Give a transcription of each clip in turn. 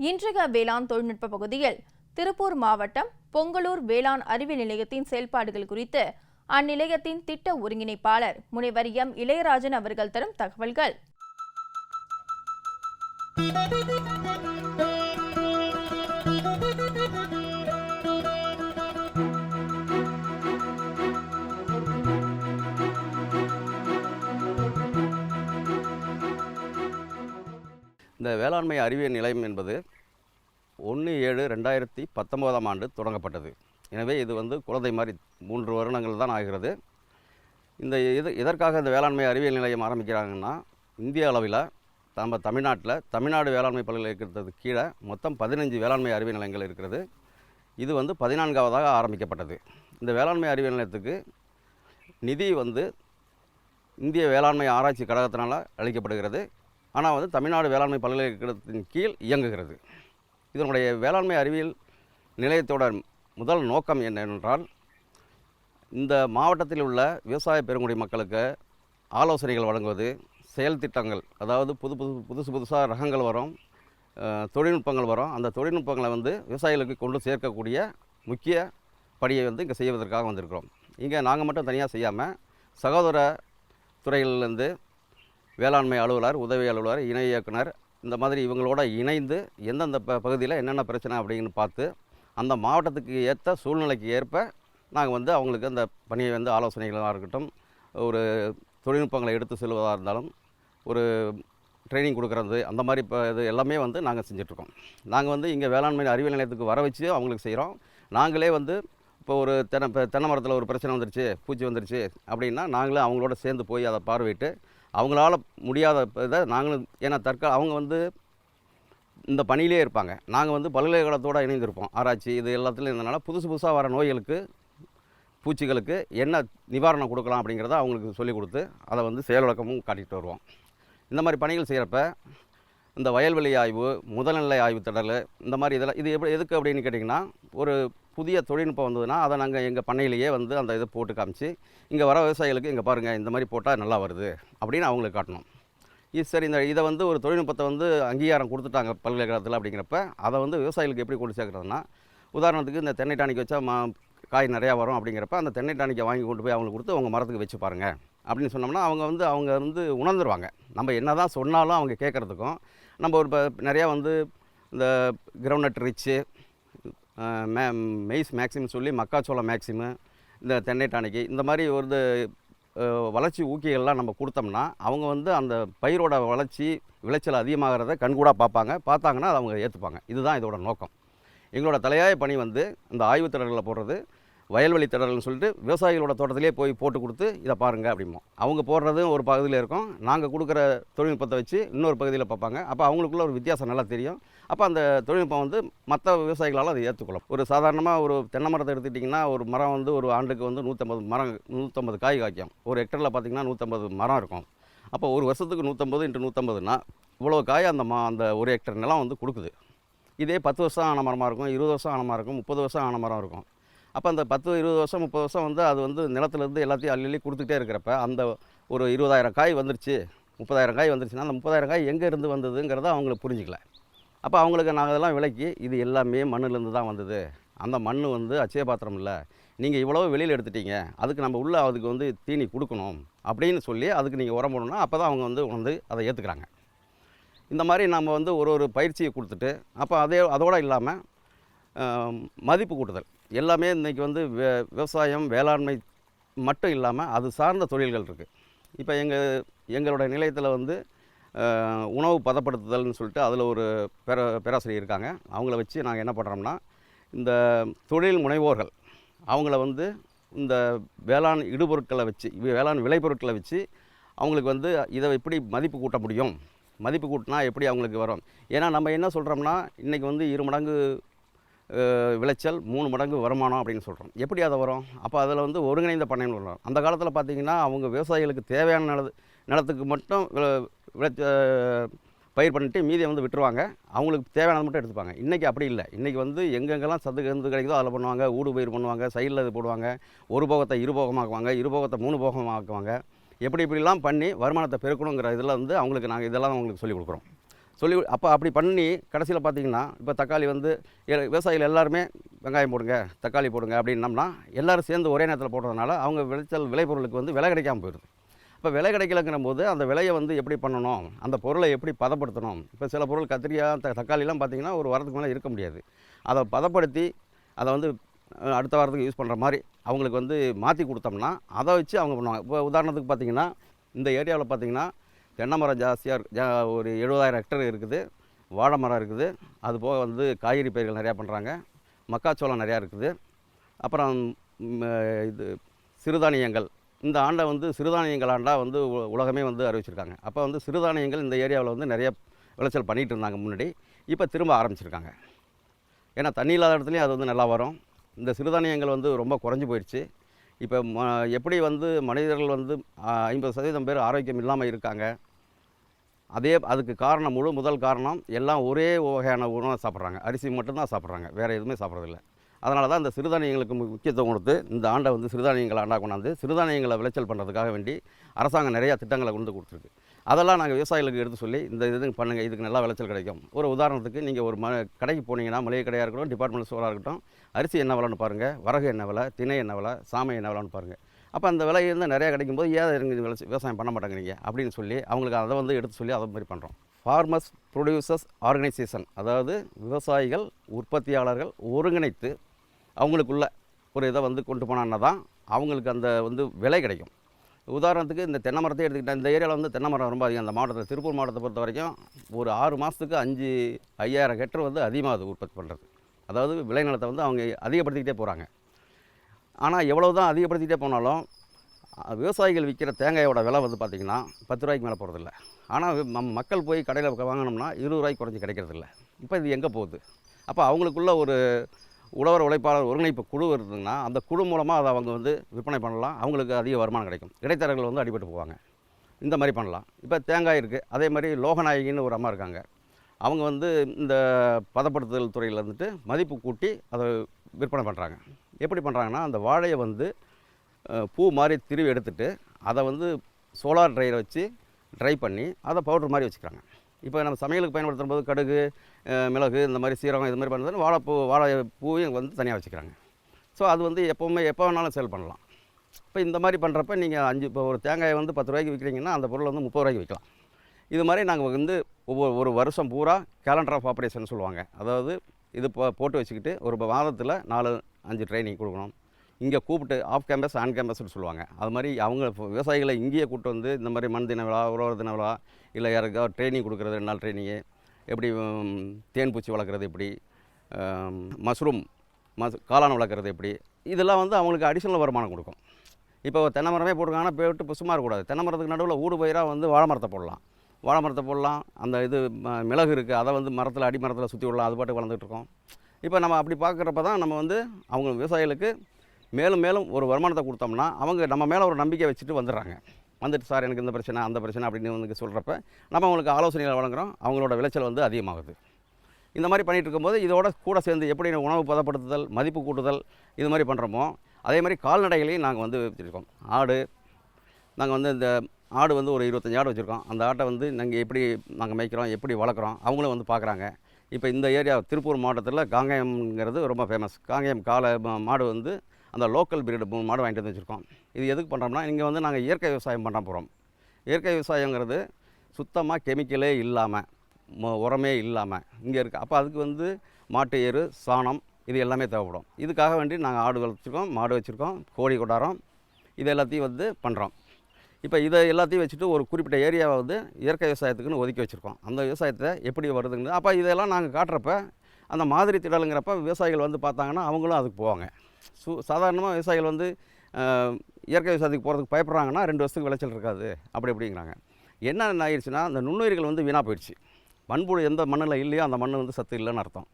இன்றைய வேளாண் தொழில்நுட்ப பகுதியில் திருப்பூர் மாவட்டம் பொங்கலூர் வேளாண் அறிவியல் நிலையத்தின் செயல்பாடுகள் குறித்து அந்நிலையத்தின் திட்ட ஒருங்கிணைப்பாளர் முனைவர் எம். இளையராஜன் அவர்கள் தரும் தகவல்கள். இந்த வேளாண்மை அறிவியல் நிலையம் என்பது ஒன்று ஏழு ரெண்டாயிரத்தி பத்தொம்போதாம் ஆண்டு தொடங்கப்பட்டது. எனவே இது வந்து குழந்தை மாதிரி மூன்று வருடங்கள் தான் ஆகிறது. இந்த இது எதற்காக இந்த வேளாண்மை அறிவியல் நிலையம் ஆரம்பிக்கிறாங்கன்னா இந்திய அளவில் நம்ம தமிழ்நாட்டில் தமிழ்நாடு வேளாண்மை பல்கலைக்கழகத்துக்கு கீழே மொத்தம் பதினஞ்சு வேளாண்மை அறிவியல் நிலையங்கள் இருக்கிறது. இது வந்து பதினான்காவதாக ஆரம்பிக்கப்பட்டது. இந்த வேளாண்மை அறிவியல் நிலையத்துக்கு நிதி வந்து இந்திய வேளாண்மை ஆராய்ச்சி கழகத்தினால் அளிக்கப்படுகிறது. ஆனால் வந்து தமிழ்நாடு வேளாண்மை பல்கலைக்கழகத்தின் கீழ் இயங்குகிறது. இதனுடைய வேளாண்மை அறிவியல் நிலையத்தோட முதல் நோக்கம் என்னவென்றால் இந்த மாவட்டத்தில் உள்ள விவசாய பெருங்குடி மக்களுக்கு ஆலோசனைகள் வழங்குவது செயல் திட்டங்கள் அதாவது புது புது புதுசு புதுசாக ரகங்கள் வரும் தொழில்நுட்பங்கள் வரும். அந்த தொழில்நுட்பங்களை வந்து விவசாயிகளுக்கு கொண்டு சேர்க்கக்கூடிய முக்கிய படியை வந்து இங்கே செய்வதற்காக வந்திருக்கிறோம். இங்கே நாங்கள் மட்டும் தனியாக செய்யாமல் சகோதர துறையிலேருந்து வேளாண்மை அலுவலர் உதவி அலுவலர் இணை இயக்குனர் இந்த மாதிரி இவங்களோட இணைந்து எந்தெந்த ப பகுதியில் என்னென்ன பிரச்சனை அப்படின்னு பார்த்து அந்த மாவட்டத்துக்கு ஏற்ற சூழ்நிலைக்கு ஏற்ப நாங்கள் வந்து அவங்களுக்கு அந்த பணியை வந்து ஆலோசனைகளாக இருக்கட்டும் ஒரு தொழில்நுட்பங்களை எடுத்து செல்வதாக இருந்தாலும் ஒரு ட்ரைனிங் கொடுக்குறது அந்த மாதிரி இப்போ இது எல்லாமே வந்து நாங்கள் செஞ்சிட்ருக்கோம். நாங்கள் வந்து இங்கே வேளாண்மை அறிவியல் நிலையத்துக்கு வர வச்சு அவங்களுக்கு செய்கிறோம் நாங்களே வந்து இப்போ ஒரு தென்னை இப்போ தென்னை மரத்தில் ஒரு பிரச்சனை வந்துருச்சு பூச்சி வந்துருச்சு அப்படின்னா நாங்களே அவங்களோட சேர்ந்து போய் அதை பார்வையிட்டு அவங்களால முடியாத இதை நாங்களும் ஏன்னா தற்கால அவங்க வந்து இந்த பணியிலே இருப்பாங்க. நாங்கள் வந்து பல்கலைக்கழகத்தோடு இணைந்திருப்போம். ஆராய்ச்சி இது எல்லாத்துலையும் இருந்தனால புதுசு புதுசாக வர நோய்களுக்கு பூச்சிகளுக்கு என்ன நிவாரணம் கொடுக்கலாம் அப்படிங்கிறத அவங்களுக்கு சொல்லிக் கொடுத்து அதை வந்து செயலக்கமும் காட்டிகிட்டு வருவோம். இந்த மாதிரி பணிகள் செய்கிறப்ப இந்த வயல்வெளி ஆய்வு முதல்நிலை ஆய்வு திடல் இந்த மாதிரி இதெல்லாம் இது எப்படி எதுக்கு அப்படின்னு கேட்டிங்கன்னா ஒரு புதிய தொழில்நுட்பம் வந்ததுன்னா அதை நாங்கள் எங்கள் பண்ணையிலேயே வந்து அந்த இதை போட்டு காமிச்சு இங்கே வர விவசாயிகளுக்கு இங்கே பாருங்கள் இந்த மாதிரி போட்டால் நல்லா வருது அப்படின்னு அவங்களுக்கு காட்டணும். இது சரி இந்த இதை வந்து ஒரு தொழில்நுட்பத்தை வந்து அங்கீகாரம் கொடுத்துட்டாங்க பல்கலைக்கழகத்தில் அப்படிங்கிறப்ப அதை வந்து விவசாயிகளுக்கு எப்படி கொண்டு சேர்க்குறதுனா உதாரணத்துக்கு இந்த தென்னை டானிக்கு வச்சா மா காய் நிறையா வரும் அப்படிங்கிறப்ப அந்த தென்னை டானிக்கை வாங்கி கொண்டு போய் அவங்களுக்கு கொடுத்து உங்கள் மரத்துக்கு வச்சு பாருங்கள் அப்படின்னு சொன்னோம்னா அவங்க வந்து அவங்க வந்து உணர்ந்துருவாங்க. நம்ம என்ன தான் சொன்னாலும் அவங்க கேட்குறதுக்கும் நம்ம ஒரு இப்போ நிறையா வந்து இந்த கிரவுண்ட்நட் ரிச்சு மே மெய்ஸ் மேக்ஸிம் சொல்லி மக்காச்சோளம் மேக்சிமு இந்த தென்னை டானிக்கு இந்த மாதிரி ஒரு வளர்ச்சி ஊக்கிகள்லாம் நம்ம கொடுத்தோம்னா அவங்க வந்து அந்த பயிரோட வளர்ச்சி விளைச்சல் அதிகமாகிறத கண்கூடாக பார்ப்பாங்க. பார்த்தாங்கன்னா அதை அவங்க ஏற்றுப்பாங்க இதுதான் இதோட நோக்கம். எங்களோட தலையாய பணி வந்து இந்த ஆய்வுத் திடல்களை போடுறது வயல்வெளி திடல்னு சொல்லிட்டு விவசாயிகளோட தோட்டத்திலே போய் போட்டு கொடுத்து இதை பாருங்கள் அப்படிமோ அவங்க போடுறதும் ஒரு பகுதியில் இருக்கும். நாங்கள் கொடுக்குற தொழில்நுட்பத்தை வச்சு இன்னொரு பகுதியில் பார்ப்பாங்க. அப்போ அவங்களுக்குள்ள ஒரு வித்தியாசம் நல்லா தெரியும். அப்போ அந்த தொழில்நுட்பம் வந்து மற்ற விவசாயிகளால் அதை ஏற்றுக்கொள்ளும் ஒரு சாதாரணமாக ஒரு தென்னை மரத்தை எடுத்துக்கிட்டிங்கன்னா ஒரு மரம் வந்து ஒரு ஆண்டுக்கு வந்து நூற்றம்பது மரம் நூற்றம்பது காய் காய்க்கும். ஒரு ஹெக்டரில் பார்த்திங்கன்னா நூற்றம்பது மரம் இருக்கும். அப்போ ஒரு வருஷத்துக்கு நூற்றம்பது இன்ட்டு நூற்றம்பதுனா இவ்வளோ காய் அந்த மா அந்த ஒரு ஹெக்டர் நிலம் வந்து கொடுக்குது. இதே பத்து வருஷம் ஆன மரமாக இருக்கும் இருபது வருஷம் ஆன மரம் இருக்கும் முப்பது வருஷம் ஆன மரம் இருக்கும். அப்போ அந்த பத்து இருபது வருஷம் முப்பது வருஷம் வந்து அது வந்து நிலத்துலேருந்து எல்லாத்தையும் அள்ளி அள்ளி கொடுத்துட்டே இருக்கிறப்ப அந்த ஒரு இருபதாயிரம் காய் வந்துருச்சு முப்பதாயிரம் காய் வந்துருச்சுன்னா அந்த முப்பதாயிரம் காய் எங்கேருந்து வந்ததுங்கிறத அவங்களுக்கு புரிஞ்சிக்கல. அப்போ அவங்களுக்கு நாங்கள் அதெல்லாம் விலக்கி இது எல்லாமே மண்ணுலேருந்து தான் வந்தது. அந்த மண் வந்து அச்சய பாத்திரம் இல்லை. நீங்கள் இவ்வளோ வெளியில் எடுத்துட்டீங்க. அதுக்கு நம்ம உள்ள அதுக்கு வந்து தீனி கொடுக்கணும் அப்படின்னு சொல்லி அதுக்கு நீங்கள் உரம் போடணும் அப்போ தான் அவங்க வந்து உணர்ந்து அதை ஏற்றுக்கிறாங்க இந்த மாதிரி நம்ம வந்து ஒரு ஒரு பயிற்சியை கொடுத்துட்டு அப்போ அதே அதோடு இல்லாமல் மதிப்பு கூட்டுதல். எல்லாமே இன்றைக்கி வந்து வே விவசாயம் வேளாண்மை மட்டும் இல்லாமல் அது சார்ந்த தொழில்கள் இருக்குது இப்போ எங்கள் எங்களோட நிலையத்தில் வந்து உணவு பதப்படுத்துதல்னு சொல்லிட்டு அதில் ஒரு பேர பேராசிரியர் இருக்காங்க. அவங்கள வச்சு நாங்கள் என்ன பண்ணுறோம்னா இந்த தொழில் முனைவோர்கள் அவங்கள வந்து இந்த வேளாண் இடுபொருட்களை வச்சு வேளாண் விளைபொருட்களை வச்சு அவங்களுக்கு வந்து இதை எப்படி மதிப்பு கூட்ட முடியும்? மதிப்பு கூட்டினா எப்படி அவங்களுக்கு வரும்? ஏன்னா நம்ம என்ன சொல்கிறோம்னா இன்றைக்கி வந்து இரு மடங்கு விளைச்சல் மூணு மடங்கு வருமானம் அப்படின்னு சொல்கிறோம் எப்படி அதை வரும்? அப்போ அதில் வந்து ஒருங்கிணைந்த பண்ணைன்னு வரும் அந்த காலத்தில் பார்த்திங்கன்னா அவங்க விவசாயிகளுக்கு தேவையான நிலத்துக்கு மட்டும் விளை- விளைச்ச பயிர் பண்ணிட்டு மீதியை வந்து விட்டுருவாங்க. அவங்களுக்கு தேவையானது மட்டும் எடுத்துப்பாங்க. இன்றைக்கி அப்படி இல்லை. இன்றைக்கி வந்து எங்கெங்கெல்லாம் சத்து கந்து கிடைக்குதோ அதில் பண்ணுவாங்க. ஊடு பயிர் பண்ணுவாங்க. சைடில் இது போடுவாங்க. ஒரு போகத்தை இரு போகமாக்குவாங்க. இரு போகத்தை மூணு போகமாக்குவாங்க. எப்படி இப்படிலாம் பண்ணி வருமானத்தை பெருக்கணுங்கிற இதில் வந்து அவங்களுக்கு நாங்கள் இதெல்லாம் அவங்களுக்கு சொல்லிக் கொடுக்குறோம். சொல்லி அப்போ அப்படி பண்ணி கடைசியில் பார்த்தீங்கன்னா இப்போ தக்காளி வந்து எ- விவசாயிகள் எல்லாருமே வெங்காயம் போடுங்க தக்காளி போடுங்க அப்படின்னம்னா எல்லாரும் சேர்ந்து ஒரே நேரத்தில் போடுறதுனால அவங்க விளைச்சல் விளைபொருளுக்கு வந்து விலை கிடைக்காம போயிடுது. இப்போ விலை கிடைக்கலங்கிற போது அந்த விலையை வந்து எப்படி பண்ணணும்? அந்த பொருளை எப்படி பதப்படுத்தணும்? இப்போ சில பொருள் கத்திரிக்காய் த தக்காளிலாம் பார்த்தீங்கன்னா ஒரு வாரத்துக்கு மேலே இருக்க முடியாது. அதை பதப்படுத்தி அதை வந்து அடுத்த வாரத்துக்கு யூஸ் பண்ணுற மாதிரி அவங்களுக்கு வந்து மாற்றி கொடுத்தோம்னா அதை வச்சு அவங்க பண்ணுவாங்க. இப்போ உதாரணத்துக்கு பார்த்தீங்கன்னா இந்த ஏரியாவில் பார்த்தீங்கன்னா தென்னை மரம் ஜாஸ்தியாக ஜா ஒரு எழுபதாயிரம் ஹெக்டர் இருக்குது. வாழை மரம் இருக்குது. அது போக வந்து காய்கறி பயிர்கள் நிறையா பண்ணுறாங்க மக்காச்சோளம் நிறையா இருக்குது. அப்புறம் இது சிறுதானியங்கள். இந்த ஆண்டை வந்து சிறுதானியங்கள் ஆண்டாக வந்து உ- உலகமே வந்து அறிவிச்சிருக்காங்க. அப்போ வந்து சிறுதானியங்கள் இந்த ஏரியாவில் வந்து நிறைய விளைச்சல் பண்ணிகிட்டு இருந்தாங்க முன்னாடி. இப்போ திரும்ப ஆரம்பிச்சிருக்காங்க. ஏன்னா தண்ணி இல்லாத இடத்துலையும் அது வந்து நல்லா வரும். இந்த சிறுதானியங்கள் வந்து ரொம்ப குறைஞ்சி போயிடுச்சு இப்போ ம எப்படி வந்து மனிதர்கள் வந்து ஐம்பது சதவீதம் பேர் ஆரோக்கியம் இல்லாமல் இருக்காங்க. அதே அதுக்கு காரணம் முழு முதல் காரணம் எல்லாம் ஒரே வகையான உணவை சாப்பிட்றாங்க. அரிசி மட்டும்தான் சாப்பிட்றாங்க. வேறு எதுவுமே சாப்பிட்றதில்ல. அதனால தான் இந்த சிறுதானியங்களுக்கு முக்கியத்துவம் கொடுத்து இந்த ஆண்டை வந்து சிறுதானியங்களை ஆண்டாக கொண்டாந்து சிறுதானியங்களை விளைச்சல் பண்ணுறதுக்காக வேண்டி அரசாங்கம் நிறையா திட்டங்களை கொண்டு கொடுத்துருக்கு. அதெல்லாம் நாங்கள் விவசாயிகளுக்கு எடுத்து சொல்லி இந்த இது பண்ணுங்கள் இதுக்கு நல்லா விளைச்சல் கிடைக்கும். ஒரு உதாரணத்துக்கு நீங்கள் ஒரு ம கடைக்கு போனீங்கன்னா மளிகை கடையாக இருக்கட்டும் டிபார்ட்மெண்ட் ஸ்டோராக இருக்கட்டும் அரிசி என்ன விலைன்னு பாருங்கள் வரகு என்ன விலை திணை என்ன விலை சாமை என்ன விலைன்னு பாருங்கள் அப்போ அந்த விலை வந்து நிறையா கிடைக்கும்போது ஏன் இருங்க விளைச்சி விவசாயம் பண்ண மாட்டேங்கிறீங்க அப்படின்னு சொல்லி அவங்களுக்கு அதை வந்து எடுத்து சொல்லி அதை மாதிரி பண்ணுறோம் ஃபார்மர்ஸ் ப்ரொடியூசர்ஸ் ஆர்கனைசேஷன் அதாவது விவசாயிகள் உற்பத்தியாளர்கள் ஒருங்கிணைத்து அவங்களுக்குள்ள ஒரு இதை வந்து கொண்டு போனான்னா தான் அவங்களுக்கு அந்த வந்து விலை கிடைக்கும். உதாரணத்துக்கு இந்த தென்னை மரத்தை எடுத்துக்கிட்டேன். இந்த ஏரியாவில் வந்து தென்னை மரம் ரொம்ப அதிகம். அந்த மாவட்டத்தில் திருப்பூர் மாவட்டத்தை பொறுத்த வரைக்கும் ஒரு ஆறு மாதத்துக்கு அஞ்சு ஐயாயிரம் ஹெக்டர் வந்து அதிகமாகுது உற்பத்தி பண்ணுறது அதாவது விளைநிலத்தை வந்து அவங்க அதிகப்படுத்திக்கிட்டே போகிறாங்க ஆனால் எவ்வளோ தான் அதிகப்படுத்திக்கிட்டே போனாலும் விவசாயிகள் விற்கிற தேங்காயோட விலை வந்து பார்த்திங்கன்னா பத்து ரூபாய்க்கு மேலே போகிறதில்ல ஆனால் ம- மக்கள் போய் கடையில் வாங்கினோம்னா இருபது ரூபாய்க்கு குறைஞ்சி கிடைக்கிறதில்ல. இப்போ இது எங்கே போகுது? அப்போ அவங்களுக்குள்ள ஒரு உழவர் உழைப்பாளர் ஒருங்கிணைப்பு குழு இருந்ததுன்னா அந்த குழு மூலமாக அதை அவங்க வந்து விற்பனை பண்ணலாம். அவங்களுக்கு அதிக வருமானம் கிடைக்கும். இடைத்தரகர்கள் வந்து அடிபட்டு போவாங்க. இந்த மாதிரி பண்ணலாம். இப்போ தேங்காய் இருக்குது அதே மாதிரி லோகநாயகின்னு ஒரு அம்மா இருக்காங்க. அவங்க வந்து இந்த பதப்படுத்துதல் துறையில் இருந்துட்டு மதிப்பு கூட்டி அதை விற்பனை பண்ணுறாங்க எப்படி பண்ணுறாங்கன்னா அந்த வாழையை வந்து பூ மாதிரி திருவி எடுத்துட்டு அதை வந்து சோலார் ட்ரையரை வச்சு ட்ரை பண்ணி அதை பவுடர் மாதிரி வச்சுக்கிறாங்க. இப்போ நம்ம சமையலுக்கு பயன்படுத்தும் போது கடுகு மிளகு இந்த மாதிரி சீரகம் இது மாதிரி பண்ணுறது வாழைப்பூ வாழை பூவையும் வந்து தனியாக வச்சுக்கிறாங்க. ஸோ அது வந்து எப்போவுமே எப்போ வேணாலும் சேல் பண்ணலாம். இப்போ இந்த மாதிரி பண்ணுறப்ப நீங்கள் அஞ்சு இப்போ ஒரு தேங்காயை வந்து பத்து ரூபாய்க்கு விற்கிறீங்கன்னா அந்த பொருள் வந்து முப்பது ரூபாய்க்கு விற்கலாம் இது மாதிரி நாங்கள் வந்து ஒவ்வொரு ஒரு வருஷம் பூரா கேலண்டர் ஆஃப் ஆப்ரேஷன் சொல்லுவாங்க. அதாவது இது போ போட்டு வச்சுக்கிட்டு ஒரு மாதத்தில் நாலு அஞ்சு ட்ரைனிங் கொடுக்கணும். இங்கே கூப்பிட்டு ஆஃப் கேம்பஸ் ஆன் கேம்பஸ்னு சொல்லுவாங்க. அது மாதிரி அவங்க விவசாயிகளை இங்கேயே கூப்பிட்டு வந்து இந்த மாதிரி மண் தின விழா உழவர் தின விழா இல்லை யாருக்காவது ட்ரைனிங் கொடுக்குறது ரெண்டு நாள் ட்ரைனிங்கு எப்படி தேன் பூச்சி வளர்க்குறது எப்படி மஷ்ரூம் மஸ் காளான் வளர்க்குறது எப்படி இதெல்லாம் வந்து அவங்களுக்கு அடிஷனல் வருமானம் கொடுக்கும். இப்போ தென்னை மரமே போட்டிருக்காங்கன்னா போயிட்டு சும்மா இருக்கக்கூடாது தென்னை மரத்துக்கு நடுவில் ஊடு பயிராக வந்து வாழை மரத்தை போடலாம். வாழை மரத்தை போடலாம். அந்த இது ம- மிளகு இருக்குது அதை வந்து மரத்தில் அடி மரத்தில் சுற்றி விடலாம். அது பாட்டுக்கு வளர்ந்துட்டு இருக்கோம். இப்போ நம்ம அப்படி பார்க்குறப்ப தான் நம்ம வந்து அவங்க விவசாயிகளுக்கு மேலும் மேலும் ஒரு வருமானத்தை கொடுத்தோம்னா அவங்க நம்ம மேலே ஒரு நம்பிக்கை வச்சுட்டு வந்துடுறாங்க. வந்துட்டு சார் எனக்கு இந்த பிரச்சனை அந்த பிரச்சனை அப்படின்னு வந்து சொல்கிறப்ப நம்ம அவங்களுக்கு ஆலோசனைகளை வழங்குகிறோம் அவங்களோட விளைச்சல் வந்து அதிகமாகுது. இந்த மாதிரி பண்ணிகிட்டு இருக்கும்போது இதோட கூட சேர்ந்து எப்படி உணவு பதப்படுத்துதல் மதிப்பு கூட்டுதல் இது மாதிரி பண்ணுறோமோ அதே மாதிரி கால்நடைகளையும் நாங்கள் வந்து வச்சுருக்கோம் ஆடு நாங்கள் வந்து இந்த ஆடு வந்து ஒரு இருபத்தஞ்சி ஆடு வச்சுருக்கோம். அந்த ஆட்டை வந்து நாங்கள் எப்படி நாங்கள் மேய்க்கிறோம் எப்படி வளர்க்குறோம் அவங்களும் வந்து பார்க்குறாங்க இப்போ இந்த ஏரியா திருப்பூர் மாவட்டத்தில் காங்கேயம்ங்கிறது ரொம்ப ஃபேமஸ் காங்கேயம் காளை மாடு வந்து அந்த லோக்கல் பிரீடு மாடு வாங்கிட்டு வந்து வச்சுருக்கோம். இது எதுக்கு பண்ணுறோம்னா இங்கே வந்து நாங்கள் இயற்கை விவசாயம் பண்ண போகிறோம் இயற்கை விவசாயங்கிறது சுத்தமாக கெமிக்கலே இல்லாமல் உரமே இல்லாமல் இங்கே இருக்குது அப்போ அதுக்கு வந்து மாட்டு எரு சாணம் இது எல்லாமே தேவைப்படும். இதுக்காக வேண்டி நாங்கள் ஆடு வளர்த்துருக்கோம் மாடு வச்சுருக்கோம் கோழி கொடாரம் இது எல்லாத்தையும் வந்து பண்ணுறோம் இப்போ இதை எல்லாத்தையும் வச்சுட்டு ஒரு குறிப்பிட்ட ஏரியாவை வந்து இயற்கை விவசாயத்துக்குன்னு ஒதுக்கி வச்சுருக்கோம். அந்த விவசாயத்தை எப்படி வருதுங்கிறது அப்போ இதெல்லாம் நாங்கள் காட்டுறப்ப அந்த மாதிரி திடலுங்கிறப்ப விவசாயிகள் வந்து பார்த்தாங்கன்னா அவங்களும் அதுக்கு போவாங்க. சு சாதாரணமாக விவசாயிகள் வந்து இயற்கை விவசாயத்துக்கு போகிறதுக்கு பயப்படுறாங்கன்னா ரெண்டு வருஷத்துக்கு விளைச்சல் இருக்காது. அப்படி அப்படிங்கிறாங்க. என்ன ஆயிடுச்சுன்னா அந்த நுண்ணுயிர்கள் வந்து வீணாக போயிடுச்சு. மண்புழு எந்த மண்ணில் இல்லையோ அந்த மண் வந்து சத்து இல்லைன்னு அர்த்தம்.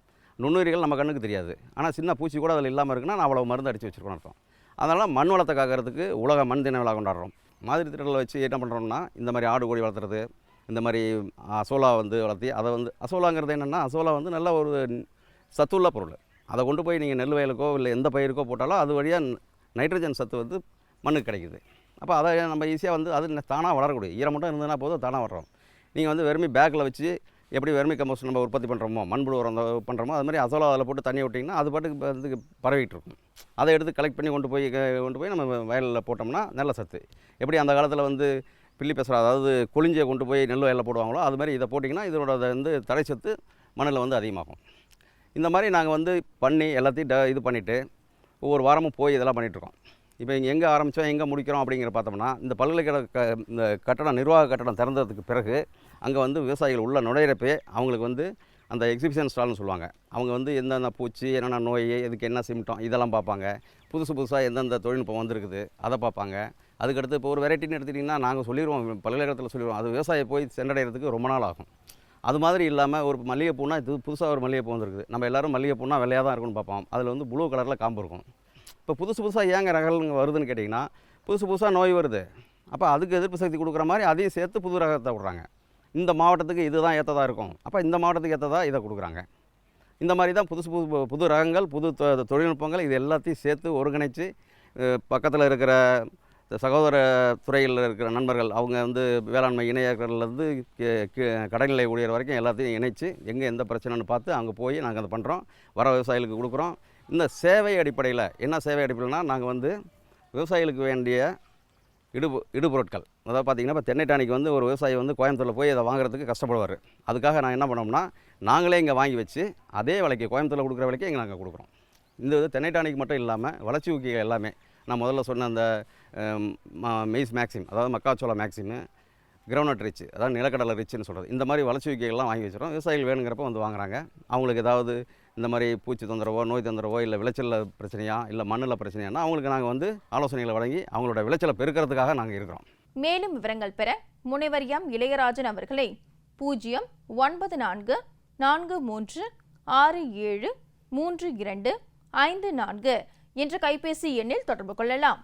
நுண்ணுயிர்கள் நம்ம கண்ணுக்கு தெரியாது. ஆனால் சின்ன பூச்சி கூட அதில் இல்லாமல் இருக்குன்னா நான் அவ்வளோ மருந்து அடித்து வச்சுருக்கோன்னு அர்த்தம். அதனால் மண் வளத்தை காக்கிறதுக்கு உலக மண் தின விழா கொண்டாடுறோம். மாதிரி திட்டங்களை வச்சு என்ன பண்ணுறோம்னா இந்த மாதிரி ஆடு கோழி வளர்த்துறது இந்த மாதிரி அசோலா வந்து வளர்த்தி அதை வந்து அசோலாங்கிறது என்னென்னா அசோலா வந்து நல்ல ஒரு சத்துள்ள பொருள். அதை கொண்டு போய் நீங்கள் நெல் வயலுக்கோ இல்லை எந்த பயிருக்கோ போட்டாலும் அது வழியாக நைட்ரஜன் சத்து வந்து மண்ணுக்கு கிடைக்குது. அப்போ அதை நம்ம ஈஸியாக வந்து அது தானாக வளரக்கூடிய ஈரம் மட்டும் இருந்ததுன்னா போதும் தானாக வளரும். நீங்கள் வந்து வெறுமி பேக்கில் வச்சு எப்படி வெர்மி கம்போஸ்ட் நம்ம உற்பத்தி பண்ணுறோமோ மண்புழு உரம் பண்ணுறோமோ அது மாதிரி அசோலா அதில் போட்டு தண்ணி விட்டிங்கன்னா அது பாட்டுக்கு வந்து பரவிட்டு இருக்கும் அதை எடுத்து கலெக்ட் பண்ணி கொண்டு போய் கொண்டு போய் நம்ம வயலில் போட்டோம்னா நல்ல சத்து. எப்படி அந்த காலத்தில் வந்து பில்லி பேசுகிற அதாவது கொளிஞ்சியை கொண்டு போய் நெல் வயலில் போடுவாங்களோ அது மாதிரி இதை போட்டிங்கன்னா இதோட வந்து தடை சத்து மண்ணில் வந்து அதிகமாகும். இந்த மாதிரி நாங்கள் வந்து பண்ணி எல்லாத்தையும் ட இது பண்ணிவிட்டு ஒவ்வொரு வாரமும் போய் இதெல்லாம் பண்ணிகிட்ருக்கோம் இப்போ இங்கே எங்கே ஆரம்பித்தோம் எங்கே முடிக்கிறோம் அப்படிங்கிற பார்த்தோம்னா இந்த பல்கலைக்கழக க இந்த கட்டடம் நிர்வாக கட்டடம் திறந்ததுக்கு பிறகு அங்கே வந்து விவசாயிகள் உள்ள நுழையிறப்பே அவங்களுக்கு வந்து அந்த எக்ஸிபிஷன் ஸ்டால்னு சொல்லுவாங்க. அவங்க வந்து எந்தெந்த பூச்சி என்னென்ன நோய் இதுக்கு என்ன சிம்டம் இதெல்லாம் பார்ப்பாங்க. புதுசு புதுசாக எந்தெந்த தொழில்நுட்பம் வந்திருக்குது அதை பார்ப்பாங்க. அதுக்கடுத்து இப்போ ஒரு வெரைட்டின்னு எடுத்துட்டிங்கன்னா நாங்கள் சொல்லிடுவோம் பல்கலைக்கழகத்தில் சொல்லிடுவோம் அது விவசாயி போய் சென்றடைகிறதுக்கு ரொம்ப நாள் ஆகும். அது மாதிரி இல்லாமல் ஒரு மல்லிகைப்பூனா இது புதுசாக ஒரு மல்லிகைப்பூ வந்துருக்குது. நம்ம எல்லாரும் மல்லிகைப்பூனா வெள்ளையாக தான் இருக்கும்னு பார்ப்போம். அதில் வந்து ப்ளூ கலரில் காம்பு இருக்கும். இப்போ புதுசு புதுசாக ஏங்க ரகங்கள் வருதுன்னு கேட்டிங்கன்னா புதுசு புதுசாக நோய் வருது. அப்போ அதுக்கு எதிர்ப்பு சக்தி கொடுக்குற மாதிரி அதையும் சேர்த்து புது ரகத்தை விட்றாங்க. இந்த மாவட்டத்துக்கு இதுதான் ஏற்றதாக இருக்கும். அப்போ இந்த மாவட்டத்துக்கு ஏற்றதா இதை கொடுக்குறாங்க. இந்த மாதிரி தான் புதுசு புது புது ரகங்கள் புது தொழில்நுட்பங்கள் இது எல்லாத்தையும் சேர்த்து ஒருங்கிணைச்சு பக்கத்தில் இருக்கிற சகோதர துறையில் இருக்கிற நண்பர்கள் அவங்க வந்து வேளாண்மை இணையர்கள்லேருந்து கடைநிலை ஊழியர் வரைக்கும் எல்லாத்தையும் இணைச்சு எங்கே எந்த பிரச்சனைன்னு பார்த்து அங்கே போய் நாங்கள் அதை பண்ணுறோம் வர விவசாயிகளுக்கு கொடுக்குறோம். இந்த சேவை அடிப்படையில் என்ன சேவை அடிப்படையில்னா நாங்கள் வந்து விவசாயிகளுக்கு வேண்டிய இடுபொ இடுபொருட்கள். அதாவது பார்த்தீங்கன்னா இப்போ தென்னை டானிக்கு வந்து ஒரு விவசாயி வந்து கோயம்புத்தூரில் போய் அதை வாங்குறதுக்கு கஷ்டப்படுவார். அதுக்காக நான் என்ன பண்ணோம்னா நாங்களே இங்கே வாங்கி வச்சு அதே விலைக்கு கோயம்புத்தூரில் கொடுக்குற விலைக்கு இங்கே நாங்கள் கொடுக்குறோம். இந்த இது தென்னை டானிக்கு மட்டும் இல்லாமல் வளர்ச்சி ஊக்கிகள் எல்லாமே. நான் முதல்ல சொன்ன அந்த மெய்ஸ் மேக்ஸிம் அதாவது மக்காச்சோள மேக்ஸிமு கிரவுனட் ரிச் அதாவது நிலக்கடலை ரிச்சுன்னு சொல்கிறது இந்த மாதிரி வளர்ச்சி ஊக்கிகள்லாம் வாங்கி வச்சிடும் விவசாயிகள் வேணுங்கிறப்ப வந்து வாங்குறாங்க. அவங்களுக்கு ஏதாவது இந்த மாதிரி பூச்சி தொந்தரவோ நோய் தொந்தரவோ இல்லை விளைச்சலில் பிரச்சனையா இல்லை மண்ணில் பிரச்சனையானா அவங்களுக்கு நாங்கள் வந்து ஆலோசனைகளை வழங்கி அவங்களோட விளைச்சலை பெருக்கிறதுக்காக நாங்கள் இருக்கிறோம். மேலும் விவரங்கள் பெற முனைவர் எம். இளையராஜன் அவர்களை பூஜ்ஜியம் ஒன்பது நான்கு நான்கு மூன்று ஆறு ஏழு மூன்று இரண்டு ஐந்து நான்கு என்ற கைபேசி எண்ணில் தொடர்பு கொள்ளலாம்.